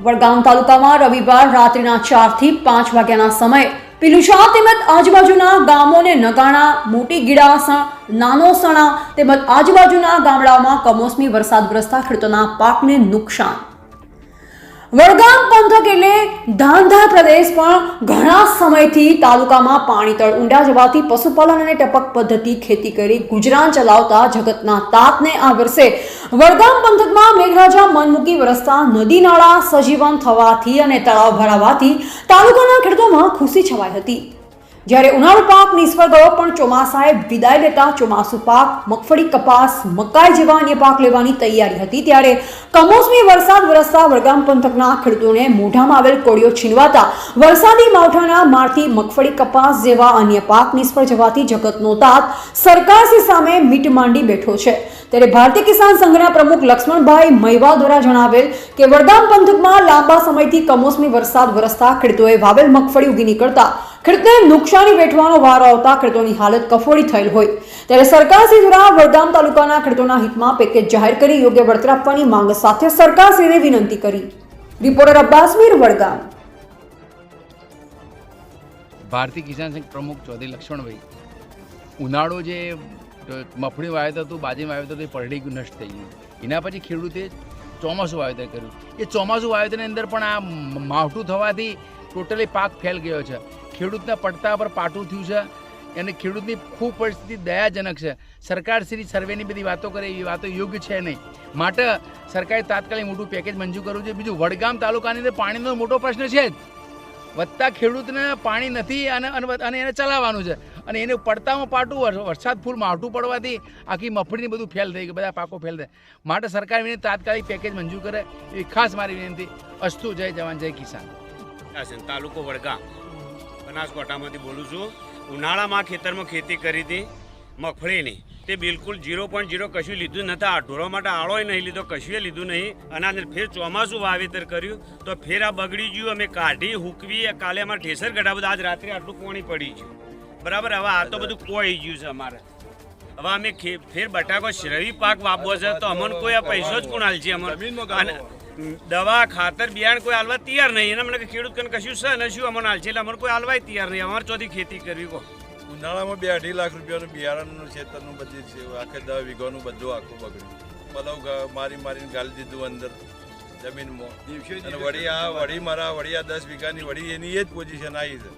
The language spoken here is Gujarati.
વડગામ તાલુકામાં રવિવાર રાત્રિના ચારથી પાંચ વાગ્યાના સમયે પીલુશા તેમજ આજુબાજુના ગામોને નગાણા, મોટી ગીડાસણ, નાનો સણા તેમજ આજુબાજુના ગામડાઓમાં કમોસમી વરસાદગ્રસ્તા ખેડૂતોના પાકને નુકસાન વડગામ પંથક એટલે ધાંધા પ્રદેશ પણ ઘણા સમયથી તાલુકામાં પાણી તળ ઊંડા જવાથી પશુપાલન અને ટપક પદ્ધતિ ખેતી કરી ગુજરાન ચલાવતા જગતના તાતને આ વર્ષે વડગામ પંથકમાં મેઘરાજા મન વરસતા નદી નાળા સજીવન થવાથી અને તળાવ ભરાવાથી તાલુકાના ખેડૂતોમાં ખુશી છવાઈ હતી. જ્યારે ઉનાળુ પાક નિષ્ફળ ગયો, પણ ચોમાસાએ વિદાય લેતા ચોમાસુ પાક મગફળી, કપાસ, મકાઈ જેવા અન્ય પાક લેવાની તૈયારી હતી. ત્યારે કમોસમી વરસાદ વરસતા વડગામ પંથકના ખેડૂતોને મોઢામાં આવેલ કોળીઓ છીનવાતા વરસાદી માવઠાના મારથી મગફળી, કપાસ જેવા અન્ય પાક નિષ્ફળ જવાથી જગતનો તાત સરકારશ્રી સામે મીટ માંડી બેઠો છે. ત્યારે ભારતીય કિસાન સંઘના પ્રમુખ લક્ષ્મણભાઈ મૈવા દ્વારા જણાવેલ કે વડગામ પંથકમાં લાંબા સમયથી કમોસમી વરસાદ વરસતા ખેડૂતોએ વાવેલ મગફળી ઉગી નીકળતા ખેડૂતોને નુકસાની વેઠવાનો વારો આવતા ખેડૂતોની હાલત કફોડી થયેલ હોય. ત્યારે સરકારશ્રી દ્વારા વડગામ તાલુકાના ખેડૂતોના હિતમાં પેકેજ જાહેર કરી યોગ્ય વળતર આપવાની માંગ સાથે સરકારશ્રીને વિનંતી કરી. રિપોર્ટર અબ્બાસ મીર, વડગામ. ભારતીય કિસાન સંઘ પ્રમુખ ચૌધરી લક્ષ્મણભાઈ, ઉનાળો જે મફળી વાવેતર હતું, બાજરી વાવેતર હતું, એ ગયું, નષ્ટ થઈ ગયું. એના પછી ખેડૂતે ચોમાસું વાવેતર કર્યું. એ ચોમાસું વાવેતરની અંદર પણ આ માવઠું થવાથી ટોટલી પાક ફેલ ગયો છે. ખેડૂતના પડતા પર પાટું થયું છે અને ખેડૂતની ખૂબ પરિસ્થિતિ દયાજનક છે. સરકાર શ્રી સર્વેની બધી વાતો કરે, એવી વાતો યોગ્ય છે નહીં. માટે સરકારે તાત્કાલિક મોટું પેકેજ મંજૂર કરવું છે બીજું, વડગામ તાલુકાની અંદર પાણીનો મોટો પ્રશ્ન છે જ. વધતા ખેડૂતને પાણી નથી અને અને- એને ચલાવવાનું છે. અને એને પડતામાં પાટું, વર- વરસાદ ફૂલ માવઠું પડવાથી આખી મફળીની બધું ફેલ થઈ ગયું બધા પાકો ફેલ થાય. માટે સરકાર એને તાત્કાલિક પેકેજ મંજૂર કરે. એ ખાસ મારી વિનંતી. અસ્તુ, જય જવાન જય કિસાન. તાલુકો વડગામ. બનાસકાંઠામાંથી બોલું છું. ઉનાળામાં ખેતરમાં ખેતી કરી હતી મગફળીની તે બિલકુલ ઝીરો પોઈન્ટ ઝીરો કશું લીધું નથી આ ઢોરો માટે આળોય નહીં લીધો કશું લીધું નહીં. અને આને ફેર ચોમાસું વાવેતર કર્યું. તો ફેર આ બગડી ગયું. અમે કાઢી હુકવી કાલે અમારે ઠેસર ગઢા બધા આજ રાત્રે આટલું કોણી પડી ગયું. બરાબર? હવે આ તો બધું કોઈ ગયું છે અમારે. હવે અમે ફેર બટાકો શ્રવી પાક વાપવો છે તો અમને કોઈ આ પૈસો જ કોણ હાલશે અમને. અને દવા ખાતર બિયારણ કોઈ હાલવા તૈયાર નહીં. એના મને ખેડૂત કને કશું છે ને શું? અમને હાલશે એટલે અમને કોઈ હાલવાય તૈયાર નહીં. અમારે ચોથી ખેતી કરવી કહો. ઉનાળામાં બે અઢી લાખ રૂપિયાનું બિયારણનું ખેતરનું બધી છે. આખે દવા વીઘાનું બધું આખું બગડ્યું. પલવ મારી મારીને ગાલી દીધું અંદર જમીનમાં. અને વળી આ વળી મારા વળી આ દસ વીઘાની વળી એની એ જ પોઝિશન આવી છે.